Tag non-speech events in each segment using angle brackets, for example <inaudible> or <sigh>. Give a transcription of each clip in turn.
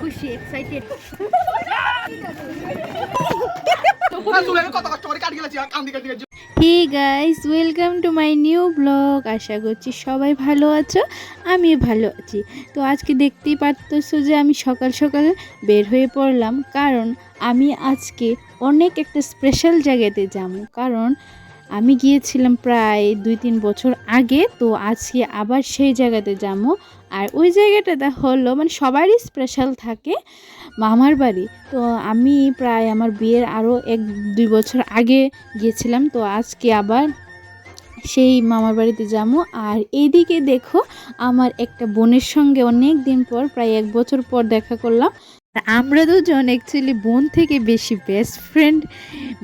খুশি excited hey guys welcome to my new blog আশা করছি সবাই ভালো আছো আমি ভালো আছি। তো আজকে দেখতেই পারতেছো যে আমি সকাল সকাল বের হয়ে পড়লাম কারণ আমি আজকে অনেক একটা স্পেশাল জায়গাতে যাব। কারণ আমি গিয়েছিলাম প্রায় দুই তিন বছর আগে তো আজকে আবার সেই জায়গাতে যাব। আর ওই জায়গাটাতে হলো মানে সবারই স্পেশাল থাকে মামার বাড়ি। তো আমি প্রায় আমার বিয়ের আরও এক দুই বছর আগে গিয়েছিলাম, তো আজকে আবার সেই মামার বাড়িতে যাব। আর এইদিকে দেখো, আমার একটা বোনের সঙ্গে অনেক দিন পর, প্রায় এক বছর পর দেখা করলাম। আমরা দুজন অ্যাকচুয়ালি বোন থেকে বেশি বেস্ট ফ্রেন্ড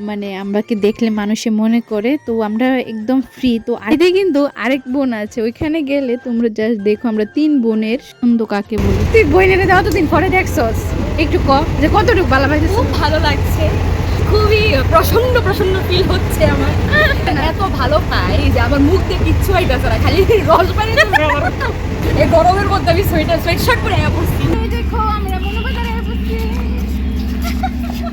মানে আমরাকে দেখলে মানুষে মনে করে তো আমরা একদম ফ্রি তো আগে কিন্তু আরেক বোন আছে ওইখানে গেলে তোমরা জাস্ট দেখো আমরা তিন বোনের সুন্দর কাকে বলি। তুই বইনের দেওয়া তো দিন পরে দেখছস। একটু ক যে কতটুকু ভালো পাইছিস খুব ভালো লাগছে। খুবই প্রসন্ন প্রসন্ন ফিল হচ্ছে আমার। এত ভালো পাই যে আমার মুখ দিয়ে কিচ্ছু হইতেছে না খালি রস পানি এই গরমের মধ্যে আমি সোয়েটার সোয়েট শার্ট পরে পড়ছি দেখো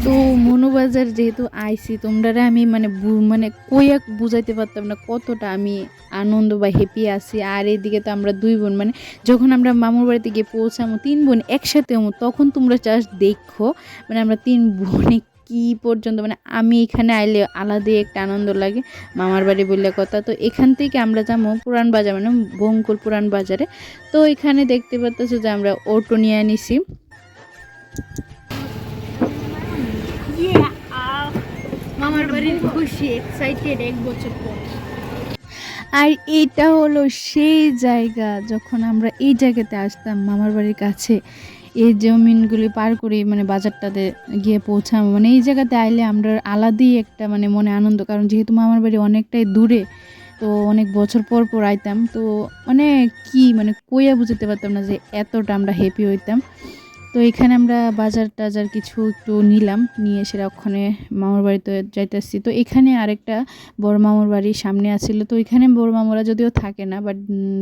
তো মনোবাজার যেহেতু আইসি তোমরা আমি মানে মানে কইয়া বুঝাইতে পারতাম না কতটা আমি আনন্দ বা হ্যাপি আছি। আর এইদিকে তো আমরা দুই বোন মানে যখন আমরা মামুর বাড়িতে গিয়ে পৌঁছামো, তিন বোন একসাথে হমো, তখন তোমরা জাস্ট দেখো মানে আমরা তিন বোনে কি পর্যন্ত মানে আমি এখানে আইলে আলাদাই একটা আনন্দ লাগে। মামার বাড়ি বললে কথা, তো এখান থেকে আমরা যাব পুরান বাজার মানে বঙ্কুর পুরান বাজারে। তো এখানে দেখতে পাচ্তেছো যে আমরা অটো নিয়ে নিছি মামার বাড়ির খুশি এক্সাইটেড এক বছর পর। আর এটা হলো সেই জায়গা যখন আমরা এই জায়গাতে আসতাম মামার বাড়ির কাছে। এই জমিনগুলি পার করে মানে বাজারটাতে গিয়ে পৌঁছাম মানে এই জায়গাতে আইলে আমরা আলাদাই একটা মানে মনে আনন্দ, কারণ যেহেতু মামার বাড়ি অনেকটাই দূরে, তো অনেক বছর পর পর আইতাম। তো মানে কি মানে কইয়া বুঝতে পারতাম না যে এতটা আমরা হ্যাপি হইতাম। তো এখানে আমরা বাজার টাজার কিছু একটু নিলাম নিয়ে সেটা ওখানে মামার বাড়িতে যাইতেছি। তো এখানে আরেকটা বড় মামার বাড়ির সামনে আছিল। তো এখানে বড় মামারা যদিও থাকে না বাট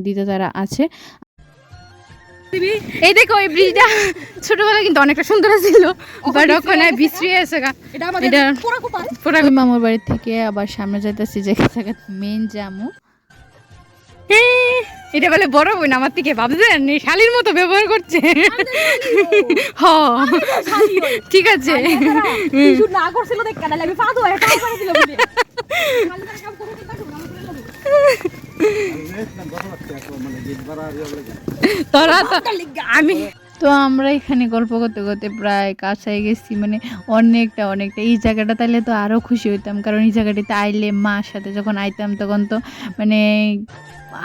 দিদা তারা আছে। এই দেখো এই ব্রিজটা ছোটবেলা কিন্তু অনেকটা সুন্দর ছিল বাট ওখানে বিশ্রী আছে এটা আমাদের এটা পুরা কোপার পুরা মামার বাড়ি থেকে আবার সামনে যাইতেছি যে জায়গা মেন জামু। এটা বলে বড় বোন আমার থেকে ভাবছেন? শালির মতো ব্যবহার করছে। হ। ঠিক আছে। কিছু না করছিল দেখ কেন? আমি পা ধোয়া কাম করে দিল বলে। খালি তারা কাম করে দিতে না। তোরা তো আমি তো আমরা এখানে গল্প করতে করতে প্রায় কাছাই গেছি মানে অনেকটা অনেকটা। এই জায়গাটা তাইলে তো আরও খুশি হইতাম কারণ এই জায়গাটিতে আইলে মার সাথে যখন আইতাম তখন তো মানে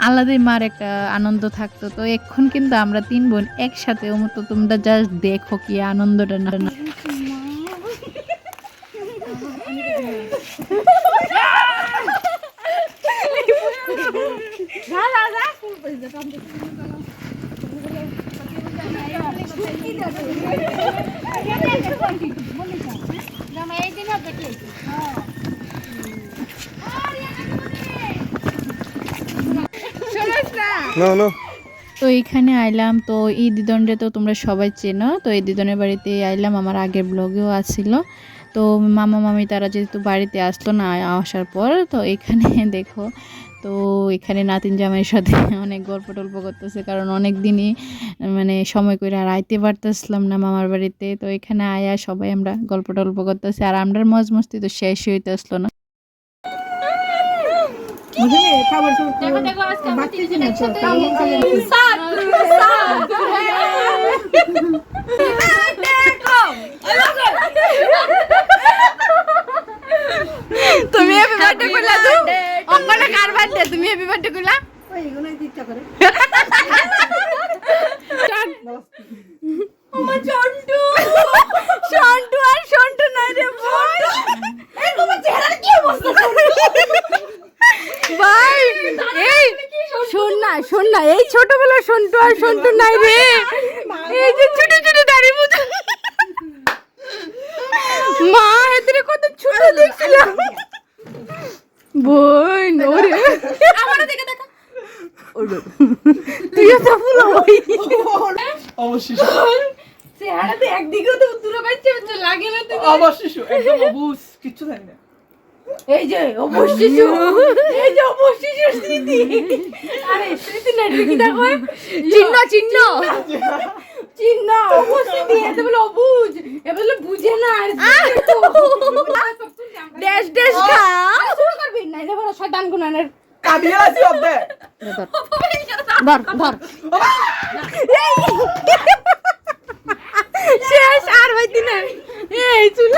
আলাদাই মার একটা আনন্দ থাকতো। তো এখন কিন্তু আমরা তিন বোন একসাথে তো তোমরা জাস্ট দেখো কি আনন্দটা না। <laughs> <laughs> না যা যা যা তো এখানে আইলাম, তো এই দিদনটা তো তোমরা সবাই চেনো, তো এই দিদনের বাড়িতে আইলাম, আমার আগের ব্লগেও আসছিল তো মামা, মামি তারা যেহেতু বাড়িতে আসলো না আসার পর, তো এখানে <laughs> দেখো তো এখানে নাতিন জামাইয়ের সাথে <laughs> অনেক গল্প টল্প করতেছে কারণ অনেক দিনই মানে সময় করে আর আইতে পারতেছিলাম না মামার বাড়িতে। তো এখানে আয়া সবাই আমরা গল্প টল্প করতেছি আর আমরার মজ মস্তি তো শেষ হইতে আসলো না দেখো দেখো আজকে আমরা তিনজন একসাথে সাত সাত তুমি হ্যাপি বার্থডে করলা তো অঙ্গনা কার বার্থডে তুমি হ্যাপি বার্থডে করলা আমার জন্টু সন্টু আর সন্টু নাই রে ভাই এই তোমার চেহারার কি অবস্থা ভাই এই এই ছোটবেলা সন্টু আর সন্টু নাই রে এই যে ছোট ছোট দাড়ি মতো মা এদের কত ছোট দেখছিলাম বোন ওরে আমার দিকে দেখা। <laughs> তুই <laughs> তো ফুল অবশ্যই চেহারাতে একদিকেও তো উত্তরে পাচ্ছে লাগে না তো আবার শিশু একদম অবুজ কিচ্ছু জানি না। এই যে অবশ্যই এই যে অবশ্যই স্মৃতি। আরে স্মৃতি না কি দেখো চিহ্ন চিহ্ন। চিহ্ন অবশ্যই এতে বলে অবুজ। এ বলে বুঝে না আর ড্যাশ ড্যাশ খা। শুরু করবি না এটা বড় শয়তান গুনানের। কাঁদিয়ে আছি অর্ধেক। শেষ আর হইতি না। এই চুল।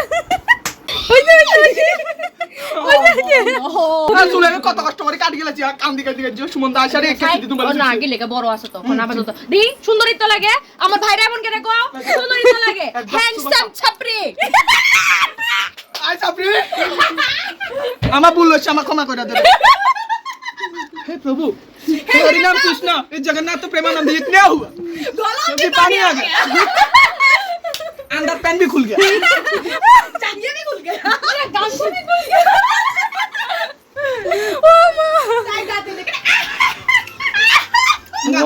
কত কষ্ট করে কাটি গেলাছি আর কান্দি কাটি গেছি সুমন দা আসারে একটা বড় আছে তখন আপাতত দি সুন্দরী তো লাগে। আমার ভাইরা এমন কেন কও লাগে। আমার ভুল হচ্ছে আমার ক্ষমা করে দেবে। হে প্রভু। हरि नाम कृष्ण इस जगन्नाथ प्रेमानंद ये क्या हुआ क्योंकि पानी आ गया अंदर पेन भी खुल गया চাঙ্গিয়ে भी खुल गया मेरा गाल भी खुल गया ও মা জায়গাতে দেখে না,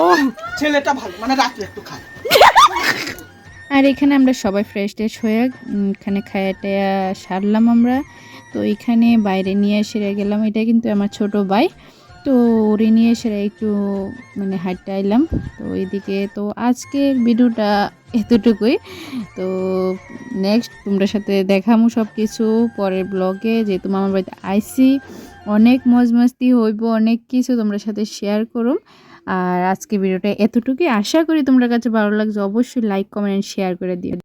ছেলেটা ভালো মানে রাত্রে একটু খায় আর এখানে আমরা সবাই ফ্রেশ ট্রেশ হয়ে উম, এখানে খায়া টায়া সারলাম আমরা তো এখানে বাইরে নিয়ে এসে গেলাম এটা কিন্তু আমার ছোট ভাই তো ওরে নিয়ে এসে একটু মানে হাঁটতে আইলাম। তো এইদিকে তো আজকের ভিডিওটা এতটুকুই। তো নেক্সট তোমরা সাথে দেখামু সব কিছু পরের ব্লগে যেহেতু আমার বাড়িতে আইসি, অনেক মজ মস্তি হইব, অনেক কিছু তোমরা সাথে শেয়ার করুম। আর আজকে ভিডিওটা এতটুকুই। আশা করি তোমরা কাছে ভালো লাগছে, অবশ্যই লাইক কমেন্ট শেয়ার করে দিও।